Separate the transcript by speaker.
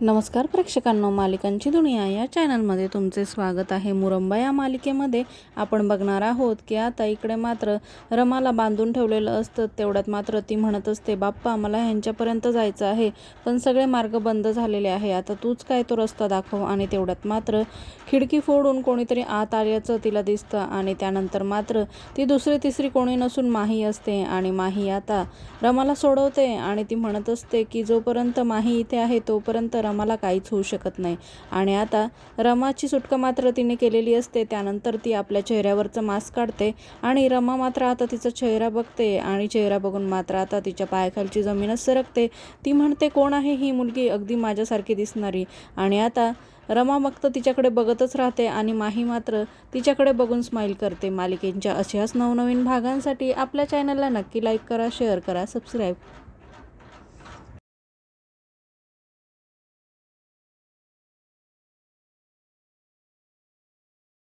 Speaker 1: नमस्कार प्रेक्षकांनो मालिकांची दुनिया या चॅनलमध्ये तुमचे स्वागत आहे. मुरंबा या मालिकेमध्ये आपण बघणार आहोत की आता इकडे मात्र रमाला बांधून ठेवलेलं असतं. तेवढ्यात मात्र ती म्हणत असते बाप्पा मला ह्यांच्यापर्यंत जायचं आहे पण सगळे मार्ग बंद झालेले आहे. आता तूच काय तो रस्ता दाखव. आणि तेवढ्यात मात्र खिडकी फोडून कोणीतरी आत आल्याचं तिला दिसतं आणि त्यानंतर मात्र ती दुसरी तिसरी कोणी नसून माही असते आणि माही आता रमाला सोडवते आणि ती म्हणत असते की जोपर्यंत माही इथे आहे तोपर्यंत रमाला काहीच होऊ शकत नाही. आणि आता रमाची सुटका मात्र तिने केलेली असते. त्यानंतर ती आपल्या चेहऱ्यावरचं मास्क काढते आणि रमा मात्र आता तिचा चेहरा बघते आणि चेहरा बघून मात्र आता तिच्या पायाखालची जमीनच सरकते. ती म्हणते कोण आहे ही मुलगी? अगदी माझ्यासारखी दिसणारी. आणि आता रमा फक्त तिच्याकडे बघतच राहते आणि माही मात्र तिच्याकडे बघून स्माईल करते. मालिकेंच्या अशाच नवनवीन भागांसाठी आपल्या चॅनलला नक्की लाईक करा शेअर करा सबस्क्राईब